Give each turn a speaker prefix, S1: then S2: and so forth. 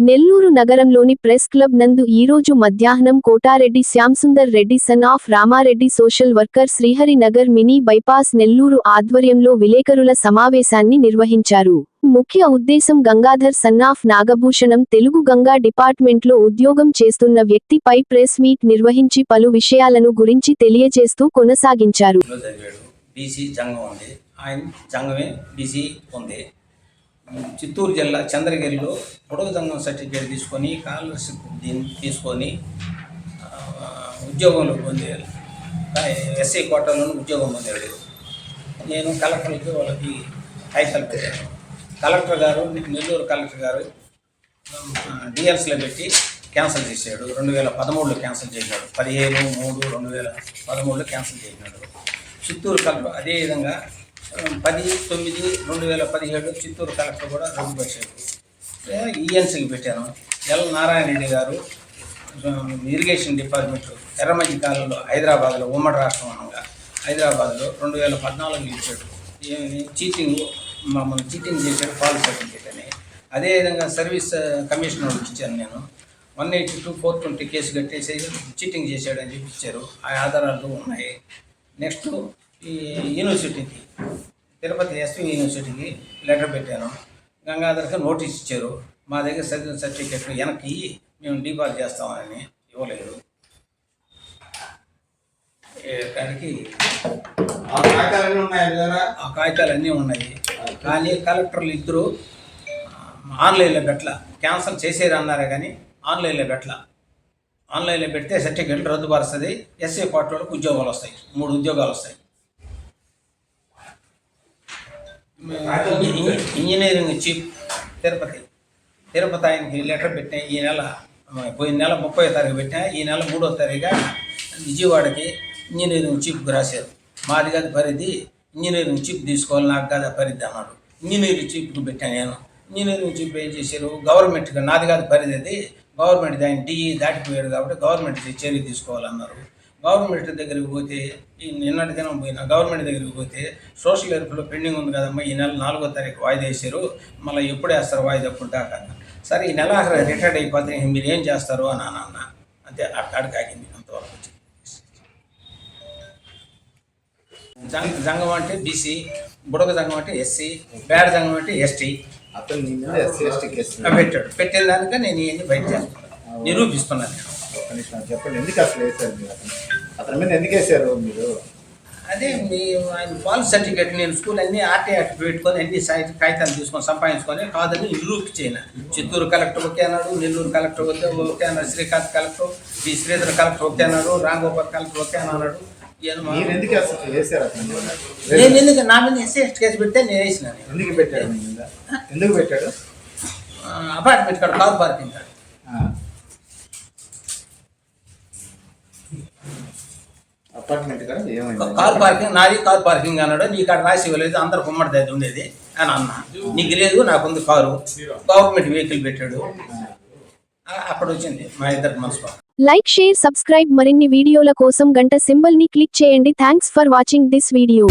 S1: నెల్లూరు నగరంలోని press club నందు ఈరోజు మధ్యాహ్నం Kotareddy Shyamsundar Reddy son of Ramareddy social worker Srihari Nagar mini bypass Nellore ఆధ్వర్యంలో విలేకరుల సమావేశాన్ని నిర్వహించారు. ముఖ్య ఉద్దేశం గంగాధర్ సన్నాఫ్ నాగభూషణం తెలుగు గంగా డిపార్ట్మెంట్లో ఉద్యోగం చేస్తున్న వ్యక్తిపై ప్రెస్ మీట్ నిర్వహించి పలు విషయాలను గురించి తెలియజేస్తూ కొనసాగించారు.
S2: బీసీ జంగం ఉంది. ఆయన జంగమే బీసీ ఉంది. చిత్తూరు జిల్లా చంద్రగిరిలో పొడవు సర్టిఫికేట్ తీసుకొని స్కాలర్షిప్ దీన్ని తీసుకొని ఉద్యోగంలో పొందాడు ఎస్ఐ కోటాలోని ఉద్యోగం పొందాడు నేను కలెక్టర్కి వాళ్ళకి హైకల్ పెట్టాను. కలెక్టర్ గారు నెల్లూరు కలెక్టర్ గారు డిఎల్సీలో పెట్టి క్యాన్సిల్ చేశాడు. రెండు వేల పదమూడులో క్యాన్సిల్ చేశాడు. పదిహేను మూడు రెండు వేల పదమూడులో క్యాన్సిల్ చేసినాడు చిత్తూరు కలెక్టర్ అదేవిధంగా పది తొమ్మిది రెండు వేల పదిహేడు చిత్తూరు కలెక్టర్ కూడా రద్దుపరిచాడు ఈఎన్సీకి పెట్టాను. ఎల్ నారాయణ రెడ్డి గారు ఇరిగేషన్ డిపార్ట్మెంట్ ఎర్రమజ్జి కాలంలో హైదరాబాద్లో ఉమ్మడి రాష్ట్రం అనగా హైదరాబాద్లో రెండు వేల పద్నాలుగు ఇచ్చాడు. చీటింగ్ మమ్మల్ని చీటింగ్ చేశాడు పాల్ సర్టిఫికేట్ అదే అదేవిధంగా సర్వీస్ కమిషనర్ ఇచ్చాను నేను. One eighty two four twenty case కట్టేసి చీటింగ్ చేశాడని చెప్పి ఇచ్చారు. ఆ ఆధారాలు ఉన్నాయి. నెక్స్ట్ ఈ యూనివర్సిటీకి తిరుపతి ఎస్వి యూనివర్సిటీకి లెటర్ పెట్టాను. గంగాధర్కి నోటీస్ ఇచ్చారు. మా దగ్గర చదివిన సర్టిఫికెట్ వెనక్కి మేము డిపాజిట్ చేస్తామని ఇవ్వలేదు. కాడికి
S3: ఆ
S2: కాగితాలు అన్నీ ఉన్నాయి. కానీ కలెక్టర్లు ఇద్దరు ఆన్లైన్లో పెట్టల. క్యాన్సిల్ చేసేది అన్నారే కానీ ఆన్లైన్లో పెట్టల. ఆన్లైన్లో పెడితే సర్టిఫికెట్ రద్దుపరుస్తుంది. ఎస్ఏ పార్టీ వాళ్ళకి ఉద్యోగాలు వస్తాయి. మూడు ఉద్యోగాలు వస్తాయి. ఇంజనీరింగ్ చీఫ్ తిరుపతి తిరుపతి ఆయనకి లెటర్ పెట్టిన ఈ నెల పోయిన నెల ముప్పై తారీఖు పెట్టిన ఈ నెల మూడో తారీఖుగా విజయవాడకి ఇంజనీరింగ్ చీఫ్కి రాశారు మాది కాదు పరిధి ఇంజనీరింగ్ చీఫ్ తీసుకోవాలి నాకు కాదు పరిధి అన్నాడు ఇంజనీరింగ్ చీఫ్కి పెట్టాను నేను ఇంజనీరింగ్ చీఫ్ ఏం చేశారు గవర్నమెంట్కి నాది కాదు పరిధి అది గవర్నమెంట్ ఆయన డిఈ దాటిపోయాడు కాబట్టి గవర్నమెంట్ చర్య తీసుకోవాలన్నారు గవర్నమెంట్ దగ్గరికి పోతే ఈ నిన్నటి దినం పోయినా గవర్నమెంట్ దగ్గరికి పోతే సోషల్ వెల్ఫేర్లో పెండింగ్ ఉంది కదమ్మా ఈ నెల నాలుగో తారీఖు వాయిదా వేసారు మళ్ళీ ఎప్పుడు వేస్తారు వాయిదా ఎప్పుడు దాకా. సరే ఈ నెల ఆఖరి రిటైర్డ్ అయిపోతే మీరు ఏం చేస్తారు అని అన్న అంతే అక్కడికి ఆగింది అంతవరకు. జంగ జంగం అంటే బీసీ బుడగ జంగం అంటే ఎస్సీ పేడ జంగం అంటే ఎస్టీ. పెట్టాడు. పెట్టిన దానిక నేను ఇవన్నీ బయట చేస్తున్నాను నిరూపిస్తున్నాను నేను.
S3: చెప్పండి. ఎందుకు అసలు వేశారు మీరు అతను అతని మీద ఎందుకు వేశారు మీరు?
S2: అదే మీ ఆయన పాల్ సర్టిఫికేట్ నేను స్కూల్ అన్ని ఆర్టీ యాక్ట్ పెట్టుకొని అన్ని సైట్ కాగితాలు తీసుకొని సంపాదించుకొని కాదని నిరూపించేయన చిత్తూరు కలెక్టర్ ఒకే అన్నాడు నెల్లూరు కలెక్టర్ ఒకే ఒకే అన్నాడు Srikanth collector B. Sridhar collector okay అన్నాడు రాంగోపాల్ కలెక్టర్ ఒకే అని అన్నాడు నేను ఎందుకు నా మీద ఎస్సీ కేసు పెడితే నేను వేసిన
S3: ఎందుకు పెట్టాడు ఎందుకు పెట్టాడు?
S2: అపార్ట్మెంట్ కాడ కార్ పార్కింగ్ కాడ.
S3: అపార్ట్మెంట్ కదా ఏమైంది?
S2: కార్ పార్కింగ్ నాది కార్ పార్కింగ్ అన్నాడు. నీ కాడ రాసి ఇవ్వలేదు అందరు కుమ్మడి దగ్గర ఉండేది అని అన్న. నీకు లేదు నాకుంది కారు. గవర్నమెంట్ వెహికల్ పెట్టాడు. అక్కడ వచ్చింది మా ఇద్దరు మనసు
S1: లైక్ షేర్ సబ్స్క్రైబ్ మరిన్ని వీడియోల కోసం గంట సింబల్ని క్లిక్ చేయండి. Thanks for watching this video.